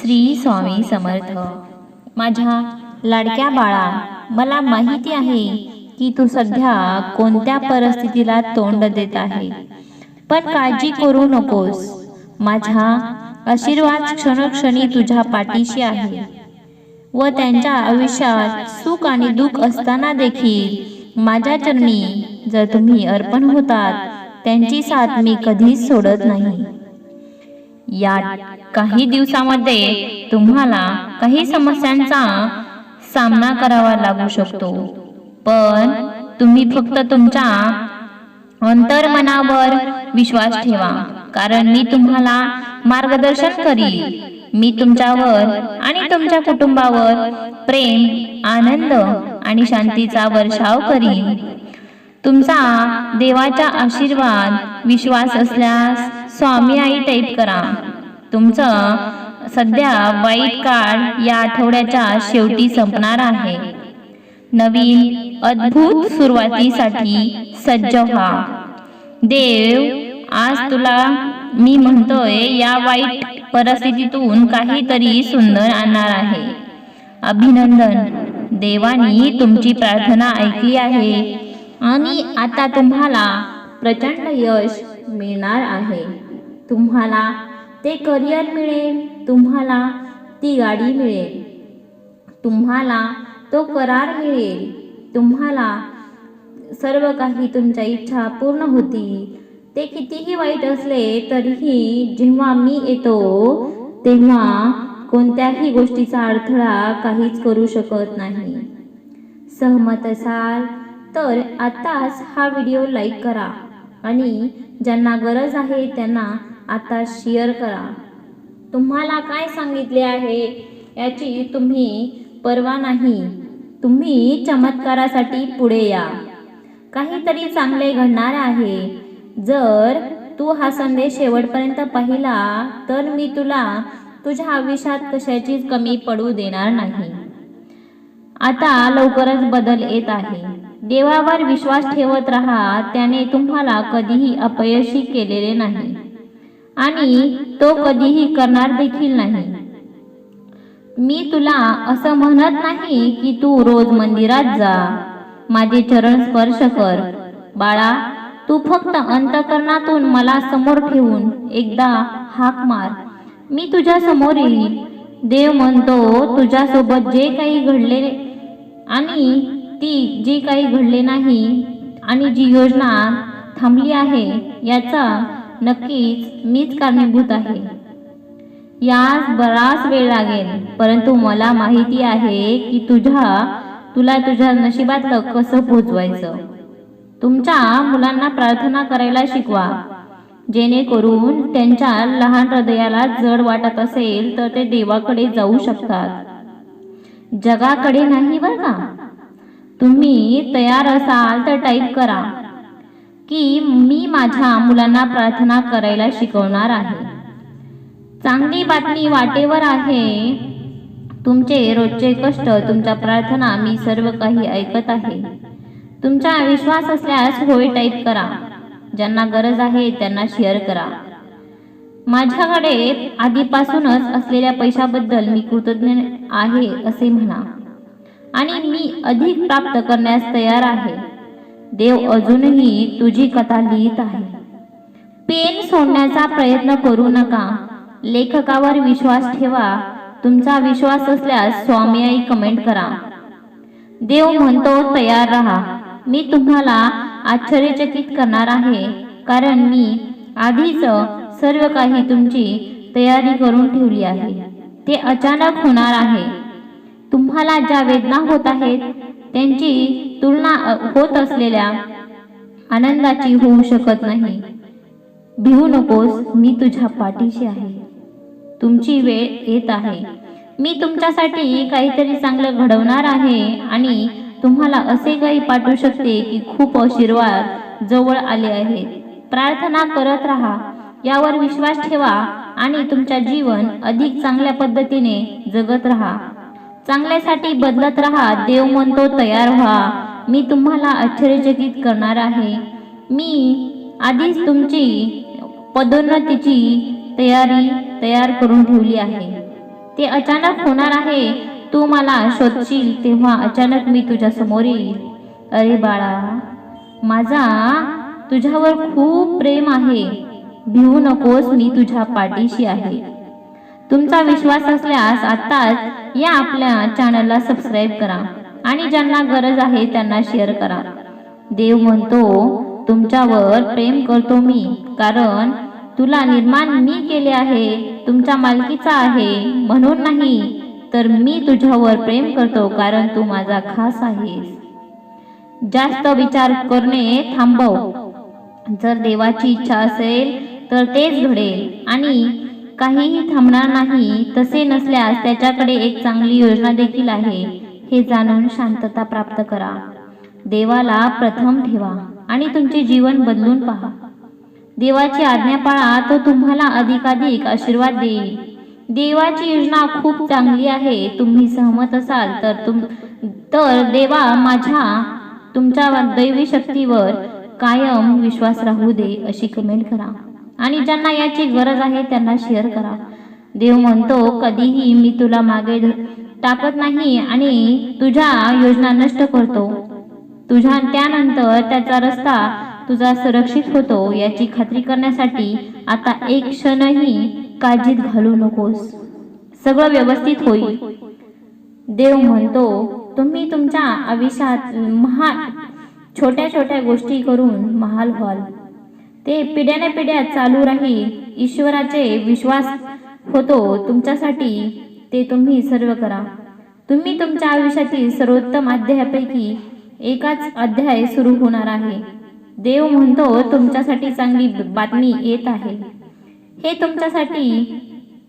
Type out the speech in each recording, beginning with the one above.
श्री स्वामी समर्थ. माझ्या लाडक्या बाळा मला माहिती आहे की तू सध्या कोणत्या परिस्थितीला तोंड देत आहे. पण काळजी करू नकोस. माझा आशीर्वाद क्षणक्षणी तुझ्या पाठीशी आहे. व त्यांच्या आयुष्यात सुख आणि दुःख असताना देखील माझ्या चरणी जर तुम्ही अर्पण होतात त्यांची साथ मी कधीच सोडत नाही. या काही दिवसामध्ये तुम्हाला काही समस्यांचा सामना करावा लागू शकतो. पण तुम्ही फक्त तुमच्या अंतर्मनावर विश्वास ठेवा. कारण मी तुम्हाला मार्गदर्शन करीन. मी तुमच्यावर आणि तुमच्या कुटुंबावर प्रेम आनंद आणि शांतीचा वर्षाव करीन. तुमचा देवाचा आशीर्वाद विश्वास असल्यास स्वामी आई टाईप करा. तुमचं सध्या वाईट काळ या आठवड्याच्या शेवटी संपणार आहे. नवीन अद्भुत सुरुवातीसाठी सज्ज व्हा. देव आज तुला मी म्हणतोय या वाईट परिस्थितीतून काहीतरी सुंदर आणणार आहे. अभिनंदन. देवानी तुमची प्रार्थना ऐकली आहे आणि आता तुम्हाला प्रचंड यश मिळणार आहे. तुम्हाला ते करिअर मिळेल तुम्हाला ती गाडी मिळेल. तुम्हाला तो करार मिळेल. तुम्हाला सर्व काही तुमच्या इच्छा पूर्ण होती ते कितीही वाईट असले तरीही जेव्हा मी येतो तेव्हा कोणत्याही गोष्टीचा अडथळा काहीच करू शकत नाही. सहमत असाल तर आत्ताच हा व्हिडिओ लाईक करा आणि ज्यांना गरज आहे त्यांना आता शेअर करा. तुम्हाला काय सांगितले आहे? याची तुम्ही पर्वा नाही. तुम्ही चमत्कारासाठी पुढे या. काहीतरी चांगले घडणार आहे. जर तू हा संदेश शेवटपर्यंत पाहिला तर मी तुला तुझ्या आयुष्यात कशाचीच कमी पडू देणार नाही. आता लवकरच बदल येत आहे. देवावर विश्वास ठेवत राहा त्याने तुम्हाला कधीही अपयशी केलेले नाही. आणि तो कधीही करणार देखील नाही. मी तुला असं म्हणत नाही की तू रोज मंदिरात जा. माझे चरण स्पर्श कर. बाळा तू फक्त अंतकरणातून मला समोर ठेवून एकदा हाक मार. मी तुझ्या समोर येईल देव म्हणतो तुझ्यासोबत जे काही घडले आणि ती जे काही घडले नाही आणि जी योजना थांबली आहे याचा नक्कीच मीच कारणीभूत आहे. यास बराच वेळ लागेल परंतु मला माहिती आहे की तुझ्या तुला तुझ्या नशिबात कसं पोचवायचं. तुमच्या मुलांना प्रार्थना करायला शिकवा. जेणेकरून त्यांच्या लहान हृदयाला जड वाटत असेल तर ते देवाकडे जाऊ शकतात. जगाकडे नाही बर का? तुम्ही तयार असाल तर टाईप करा. की मी माझ्या मुलांना प्रार्थना करायला शिकवणार आहे. चांगली बातमी वाटेवर आहे. तुमचे रोजचे कष्ट तुमच्या प्रार्थना मी सर्व काही ऐकत आहे. तुमचा विश्वास असल्यास होय टाईप करा. ज्यांना गरज आहे त्यांना शेअर करा. माझ्याकडे आधीपासूनच असलेल्या पैशाबद्दल मी कृतज्ञ आहे असे म्हणा. आणि मी अधिक प्राप्त करण्यास तयार आहे. देव अजूनही तुझी कथा लिहित आहे. पेन सोडण्याचा प्रयत्न करू नका. लेखकावर विश्वास ठेवा. तुमचा विश्वास असल्यास स्वामी आई कमेंट करा. देव म्हणतो तयार राहा. मी तुम्हाला आश्चर्यचकित करणार आहे. कारण मी आधीच सर्व काही तुमची तयारी करून ठेवली आहे. ते अचानक होणार आहे. तुम्हाला ज्या वेदना होत आहेत त्यांची तुलना होत असलेल्या आनंदाची होऊ शकत नाही. भिवू नकोस मी तुझ्या पाठीशी आहे. तुमची वेळ येत आहे. मी तुमच्यासाठी काहीतरी चांगलं घडवणार आहे आणि तुम्हाला असे काही पाठवू शकते की खूप आशीर्वाद जवळ आले आहेत. प्रार्थना करत राहा. यावर विश्वास ठेवा आणि तुमच्या जीवन अधिक चांगल्या पद्धतीने जगत राहा. चांगल्यासाठी बदलत राहा देव म्हणतो तयार व्हा. मी तुम्हाला आश्चर्यचकित करणार आहे. मी आधीच तुमची पदोन्नतीची तयारी तयार करून ठेवली आहे. ते अचानक होणार आहे. तू मला शोधशील तेव्हा अचानक मी तुझ्या समोर येईल. अरे बाळा माझा तुझ्यावर खूप प्रेम आहे. भिवू नकोस मी तुझ्या पाठीशी आहे. तुमचा विश्वास असल्यास आत्ताच या आपल्या चॅनलला सबस्क्राईब करा आणि ज्यांना गरज आहे त्यांना शेअर करा. देव म्हणतो तुमच्यावर प्रेम करतो मी कारण तुला निर्माण मी केले आहे तुमच्या मालकीचा आहे म्हणून नाही तर मी तुझ्यावर प्रेम करतो कारण तू माझा खास आहेस. जास्त विचार करणे थांबव. जर देवाची इच्छा असेल तर तेच घडेल आणि काहीही थांबणार नाही तसे नसल्यास त्याच्याकडे एक चांगली योजना देखील आहे. हे जाणून शांतता प्राप्त करा. देवाला प्रथम ठेवा आणि तुमचे जीवन बदलून पहा. देवाची आज्ञा पाळा तो तुम्हाला अधिकाधिक आशीर्वाद देईल. देवाची योजना खूप चांगली आहे. तुम्ही सहमत असाल तर तुम तर देवा माझ्या तुमच्या दैवी शक्तीवर कायम विश्वास राहू दे अशी कमेंट करा. आणि ज्यांना याची गरज आहे त्यांना शेअर करा. देव म्हणतो कधीही मी तुला मागे टाकत नाही आणि तुझ्या योजना नष्ट करतो. तुझ्या त्यानंतर त्याचा रस्ता तुझा सुरक्षित होतो याची खात्री करण्यासाठी आता एक क्षणही काळजीत घालू नकोस. सगळं व्यवस्थित होईल. देव म्हणतो तुम्ही तुमच्या आयुष्यात महा छोट्या छोट्या गोष्टी करून महाल व्हाल. ते पिढ्याने पिढ्या चालू राहील. ईश्वराचे विश्वास होतो तुमच्यासाठी ते तुम्ही सर्व करा. तुम्ही तुमच्या आयुष्यातील सर्वोत्तम अध्यायापैकी एकाच अध्याय सुरू होणार आहे. देव म्हणतो तुमच्यासाठी चांगली बातमी येत आहे. हे तुमच्यासाठी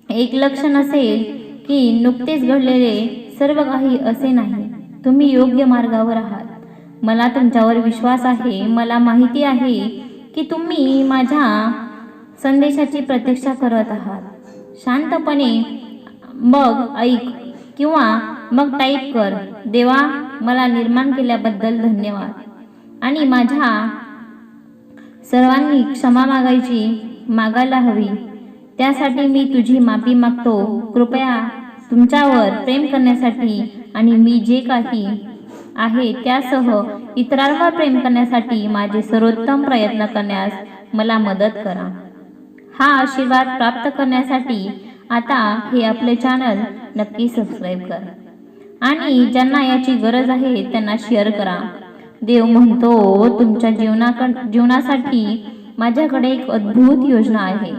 एक लक्षण असेल की नुकतेच घडलेले सर्व काही असे नाही. तुम्ही योग्य मार्गावर आहात. मला तुमच्यावर विश्वास आहे. मला माहिती आहे की तुम्ही माझ्या संदेशाची प्रतीक्षा करत आहात. शांतपणे मग ऐक किंवा मग टाईप कर. देवा मला निर्माण केल्याबद्दल धन्यवाद. आणि माझ्या सर्वांनी क्षमा मागायची मागायला हवी. त्यासाठी मी तुझी माफी मागतो. कृपया तुमच्यावर प्रेम करण्यासाठी आणि मी जे काही आहे. त्यासह इतरांवर प्रेम करण्यासाठी माझे सर्वोत्तम प्रयत्न करण्यास मला मदत करा. हा आशीर्वाद प्राप्त करण्यासाठी आता हे आपले चॅनल नक्की सबस्क्राईब कर. आणि ज्यांना याची गरज आहे त्यांना शेअर करा. देव म्हणतो तुमच्या जीवनाकड जीवनासाठी माझ्याकडे एक अद्भुत योजना आहे.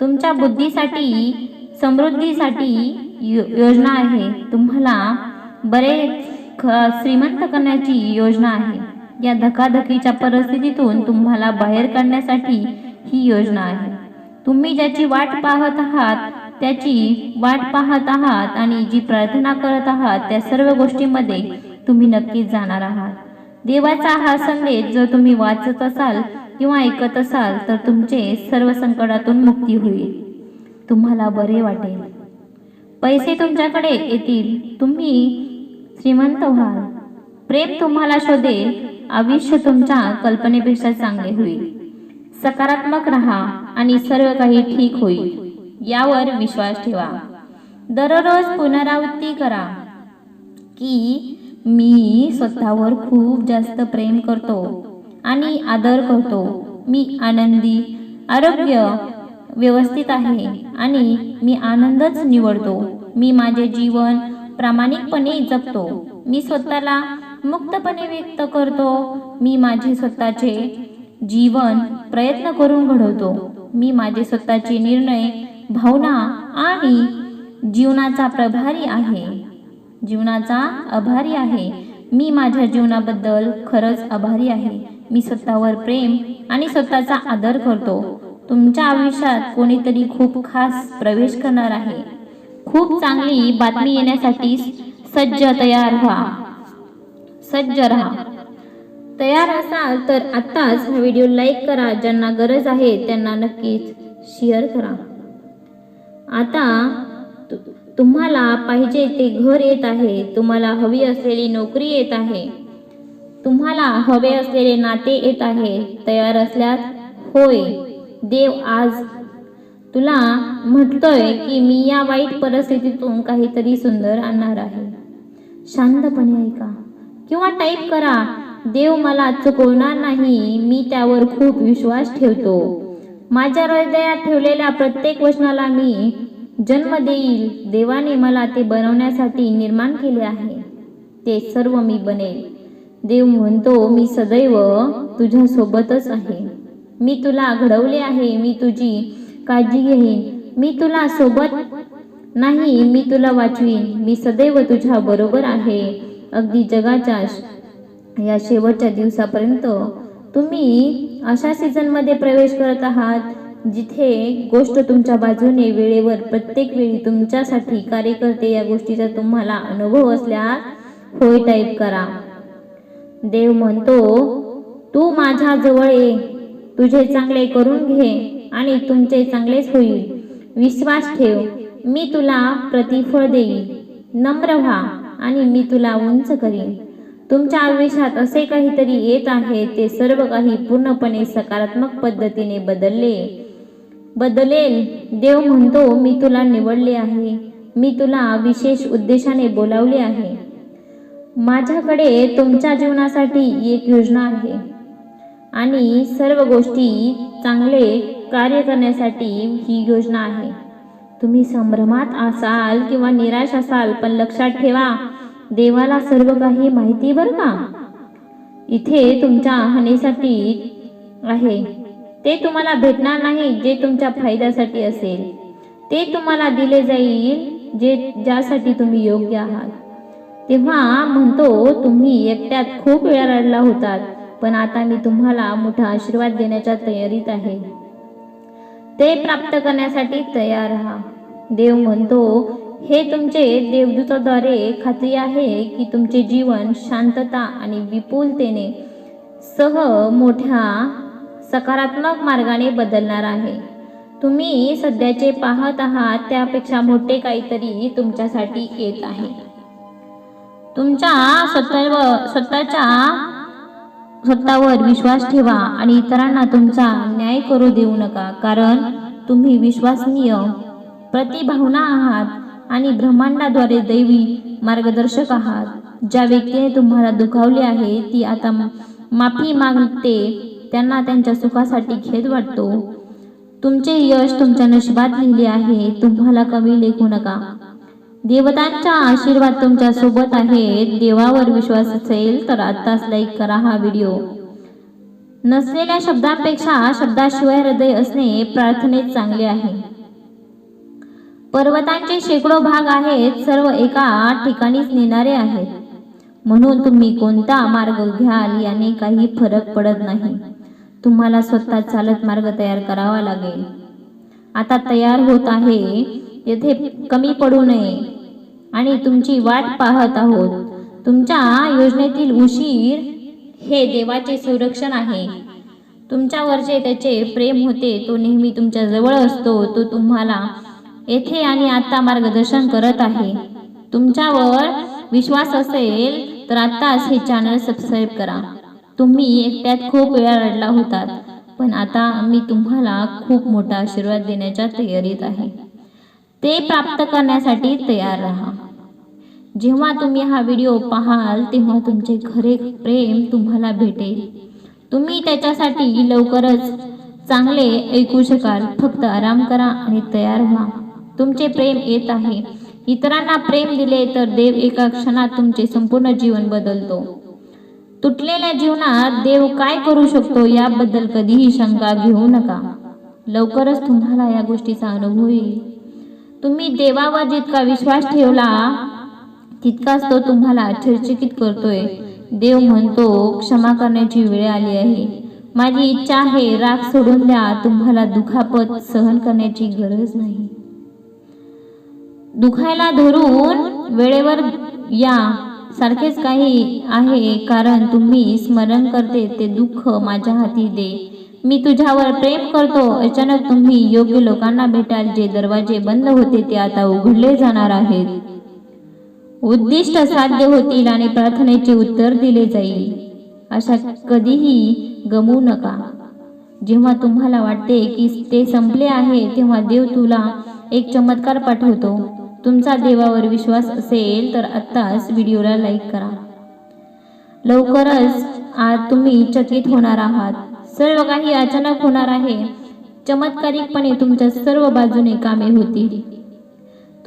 तुमच्या बुद्धीसाठी समृद्धीसाठी यो- योजना आहे. तुम्हाला बरेच श्रीमंत करण्याची योजना आहे. या धकाधकीच्या परिस्थितीतून तुम्हाला बाहेर काढण्यासाठी ही योजना आहे. तुम्ही ज्याची वाट पाहत आहात त्याची वाट पाहत आहात आणि जी प्रार्थना करत आहात त्या सर्व गोष्टींमध्ये तुम्ही नक्कीच जाणार आहात. देवाचा हा संदेश जर तुम्ही वाचत असाल किंवा ऐकत असाल तर तुमचे सर्व संकटातून मुक्ती होईल. तुम्हाला बरे वाटेल. पैसे तुमच्याकडे येतील. तुम्ही श्रीमंत व्हाल. प्रेम तुम्हाला शोधेल आयुष्य तुमच्या कल्पनेपेक्षा चांगले होईल. सकारात्मक राहा आणि सर्व काही ठीक होईल यावर विश्वास ठेवा. दररोज पुनरावृत्ती करा. की मी स्वतःवर खूप जास्त प्रेम करतो आणि आदर करतो. मी आनंदी आरोग्य व्यवस्थित आहे आणि मी आनंदच निवडतो. मी माझे जीवन प्रामाणिकपणे जगतो मी स्वतःला मुक्तपणे व्यक्त करतो. मी माझे स्वतःचे जीवन प्रयत्न करून घडवतो. मी माझे स्वतःचे निर्णय भावना आणि जीवनाचा प्रभारी आहे. जीवनाचा आभारी आहे. मी माझ्या जीवनाबद्दल खरंच आभारी आहे. मी स्वतःवर प्रेम आणि स्वतःचा आदर करतो. तुमच्या आयुष्यात कोणीतरी खूप खास प्रवेश करणार आहे. खूप चांगली बातमी येण्यासाठी सज्ज तयार व्हा. सज्ज राहा. तयार असाल तर आत्ताच हा व्हिडिओ लाईक करा. ज्यांना गरज आहे त्यांना नक्कीच शेअर करा. आता तुम्हाला पाहिजे ते घर येत आहे. तुम्हाला हवी असलेली नोकरी येत आहे. तुम्हाला हवे असलेले नाते येत आहे. तयार असल्यास होय. देव आज तुला म्हटतोय की मी या वाईट परिस्थितीतून काहीतरी सुंदर आणणार आहे. शांतपणे ऐका. किंवा टाईप करा देव मला चुकवणार नाही मी त्यावर खूप विश्वास ठेवतो. माझ्या हृदयात ठेवलेल्या प्रत्येक वचनाला मी जन्म देईल. देवाने मला ते बनवण्यासाठी निर्माण केले आहे. ते सर्व मी बनेल. देव म्हणतो मी सदैव तुझ्यासोबतच आहे. मी तुला घडवले आहे. मी तुझी काळजी घेईन. मी तुला सोबत नाही मी तुला वाचवीन. मी सदैव तुझ्या बरोबर आहे. अगदी जगाच्या या शेवटच्या दिवसापर्यंत तुम्ही अशा सीझनमध्ये प्रवेश करत आहात जिथे गोष्ट तुमच्या बाजूने वेळेवर प्रत्येक वेळी तुमच्यासाठी कार्य करते या गोष्टीचा तुम्हाला अनुभव असल्यास होय टाईप करा. देव म्हणतो तू माझ्या जवळ ये. तुझे चांगले करून घे. आणि तुमचे चांगलेच होईल. विश्वास ठेव. मी तुला प्रतिफळ देईन. नम्र व्हा आणि मी तुला उंच करीन. तुमच्या आयुष्यात असे काहीतरी येत आहे ते सर्व काही पूर्णपणे सकारात्मक पद्धतीने बदलले. बदलेल. देव म्हणतो मी तुला निवडले आहे. मी तुला विशेष उद्देशाने बोलावले आहे. माझ्याकडे तुमच्या जीवनासाठी एक योजना आहे. आणि सर्व गोष्टी चांगले कार्य करण्यासाठी ही योजना आहे. तुम्ही संभ्रमात असाल किंवा निराश असाल पण लक्षात ठेवा देवाला सर्व काही माहिती बरं का? इथे तुमच्या हानीसाठी आहे. ते तुम्हाला भेटणार नाही जे तुमच्या फायद्यासाठी असेल. ते तुम्हाला दिले जाईल जे ज्यासाठी तुम्ही योग्य आहात. तेव्हा म्हणतो तुम्ही एकट्यात खूप वेळा रडला होतात पण आता मी तुम्हाला मोठा आशीर्वाद देण्याच्या तयारीत आहे. ते प्राप्त करण्यासाठी तयार राहा. देव म्हणतो हे तुमचे देवदूताद्वारे खात्री आहे की तुमचे जीवन शांतता आणि विपुलतेने सह मोठ्या सकारात्मक मार्गाने बदलणार आहे. तुम्ही सध्याचे पाहत आहात त्यापेक्षा मोठे काहीतरी तुमच्यासाठी येत आहे. तुमच्या स्वतः स्वतःच्या स्वतःवर विश्वास ठेवा आणि इतरांना तुमचा न्याय करू देऊ नका कारण तुम्ही विश्वसनीय प्रतिभावना आहात आणि ब्रह्मांडाद्वारे दैवी मार्गदर्शक आहात. ज्या व्यक्तीने तुम्हाला दुखावले आहे ती आता माफी मागते त्यांना त्यांच्या सुखासाठी खेद वाटतो. तुमचे यश तुमच्या नशिबात लिहिले आहे तुम्हाला कमी लेखू नका. देवतांचा आशीर्वाद तुमच्यासोबत आहे देवावर विश्वास असेल तर आत्ताच लाईक करा हा व्हिडिओ नसलेल्या शब्दांपेक्षा शब्दाशिवाय हृदय असणे प्रार्थनेत चांगले आहे. पर्वतांचे शेकडो भाग आहेत. सर्व एका ठिकाणीच नेणारे आहेत. म्हणून तुम्ही कोणता मार्ग घ्याल याने काही फरक पडत नाही. तुम्हाला स्वतः चालत मार्ग तयार करावा लागेल. आता तयार होत आहे. येथे कमी पडू नये. आणि तुमची वाट पाहत आहोत. तुमच्या योजनेतील उशीर हे देवाचे संरक्षण आहे. तुमच्यावरचे त्याचे प्रेम होते तो नेहमी तुमच्या जवळ असतो. तो तुम्हाला येथे आणि आता मार्गदर्शन करत आहे. तुमच्यावर विश्वास असेल तर आत्ताच हे चॅनल सबस्क्राईब करा. तुम्ही एकट्यात खूप वेळा रडला होतात पण आता मी तुम्हाला खूप मोठा आशीर्वाद देण्याच्या तयारीत आहे. ते प्राप्त करण्यासाठी तयार राहा. जेव्हा तुम्ही हा व्हिडिओ पाहाल तेव्हा तुमचे खरे प्रेम तुम्हाला भेटेल. तुम्ही त्याच्यासाठी लवकरच चांगले ऐकू शकाल. फक्त आराम करा आणि तयार व्हा. तुमचे प्रेम येत आहे. इतरांना प्रेम दिले तर देव एका क्षणात तुमचे संपूर्ण जीवन बदलतो. तुटलेल्या जीवनात देव काय करू शकतो याबद्दल कधीही शंका घेऊ नका. लवकरच तुम्हाला या गोष्टीचा अनुभव येईल. तुम्ही देवावर जितका विश्वास ठेवला तितकाच तो तुम्हाला आश्चर्यचकित करतोय. देव म्हणतो क्षमा करण्याची वेळ आली आहे. माझी इच्छा आहे राग सोडून द्या तुम्हाला दुखापत सहन करण्याची गरज नाही. दुखायला धरून वेळेवर या सारखेच काही आहे कारण तुम्ही स्मरण करते ते दुःख माझ्या हाती दे. मी तुझ्यावर प्रेम करतो. अचानक तुम्ही योग्य लोकांना भेटाल जे दरवाजे बंद होते ते आता उघडले जाणार आहेत. उद्दिष्ट साध्य होतील आणि प्रार्थनेचे उत्तर दिले जाईल. अशा कधीही गमू नका. जेव्हा तुम्हाला वाटते की ते संपले आहे तेव्हा देव तुला एक चमत्कार पाठवतो. तुमचा देवावर विश्वास असेल तर आत्ताच व्हिडिओला लाईक करा. लवकरच आज तुम्ही चकित होणार आहात. सर्व काही अचानक होणार आहे. चमत्कारिकपणे तुमच्या सर्व बाजूने कामे होतील.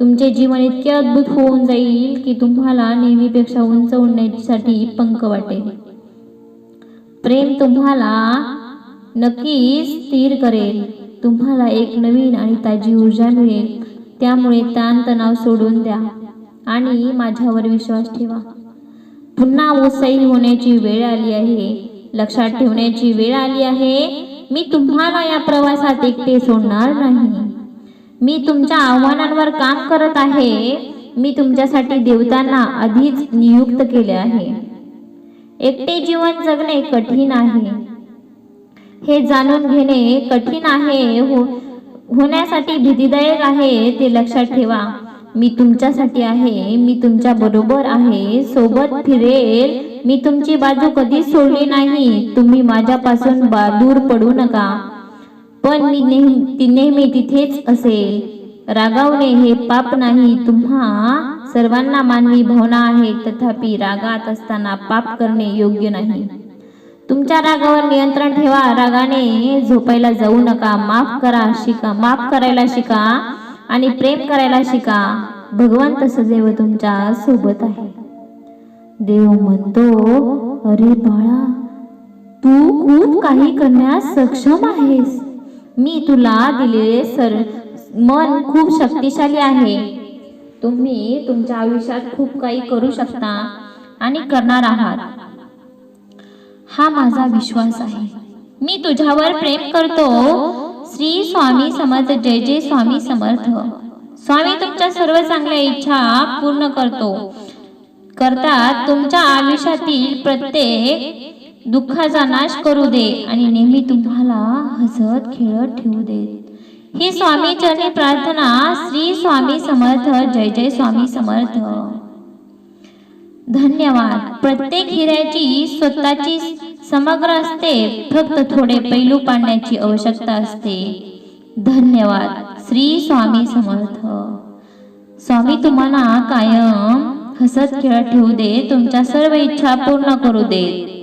तुमचे जीवन इतके अद्भुत होऊन जाईल की तुम्हाला नेहमीपेक्षा उंच उडण्यासाठी पंख वाटेल. प्रेम तुम्हाला नक्कीच स्थिर करेल. तुम्हाला एक नवीन आणि ताजी ऊर्जा मिळेल. त्यामुळे ताणतणाव सोडून द्या. आणि माझ्यावर विश्वास ठेवा. पुन्हा उत्साही होण्याची वेळ आली आहे. लक्षात ठेवण्याची वेळ आली आहे. मी तुम्हाला या प्रवासात एकटे सोडणार नाही. मी तुमच्या आव्हानांवर काम करत आहे. मी तुमच्यासाठी देवतांना आधीच नियुक्त केले आहे. एकटे जीवन जगणे कठीण आहे. हे जाणून घेणे कठीण आहे. हो होण्यासाठी भीतीदायक आहे ते लक्षात ठेवा. मी तुमच्यासाठी आहे. मी तुमच्या बरोबर आहे. सोबत फिरेल. मी तुमची बाजू कधीच सोडली नाही. तुम्ही माझ्यापासून बा दूर पडू नका. पण मी नेहमी ती नेहमी तिथेच असेल. रागावणे हे पाप नाही. तुम्हा सर्वांना मानवी भावना आहे. तथापि रागात असताना पाप करणे योग्य नाही. तुमच्या रागावर नियंत्रण ठेवा. रागाने झोपायला जाऊ नका. माफ करा शिका. माफ करायला शिका आणि प्रेम करायला शिका. भगवंत सदैव तुमच्यासोबत आहे. देव म्हणतो अरे बाळा तू खूप काही करण्यास सक्षम आहेस. मी तुला दिलेले सर मन खूप शक्तिशाली आहे. तुम्ही तुमच्या आयुष्यात खूप काही करू शकता आणि करणार आहात. हा माझा विश्वास आहे. मी तुझ्यावर प्रेम करतो. श्री स्वामी समर्थ जय जय स्वामी समर्थ. स्वामी तुमच्या सर्व चांगल्या इच्छा पूर्ण करतो. करतात तुमच्या आयुष्यातील प्रत्येक दुःखाचा नाश करू दे आणि नेहमी तुम्हाला हसत खेळत ठेवू दे. ही स्वामी चरणी प्रार्थना श्री स्वामी समर्थ जय जय स्वामी समर्थ. धन्यवाद. प्रत्येक हिऱ्याची स्वतःची समग्र असते फक्त थोडे पैलू पाडण्याची आवश्यकता असते. धन्यवाद. श्री स्वामी समर्थ. स्वामी तुम्हाला कायम हसत खेळत ठेवू दे. तुमच्या सर्व इच्छा पूर्ण करू दे.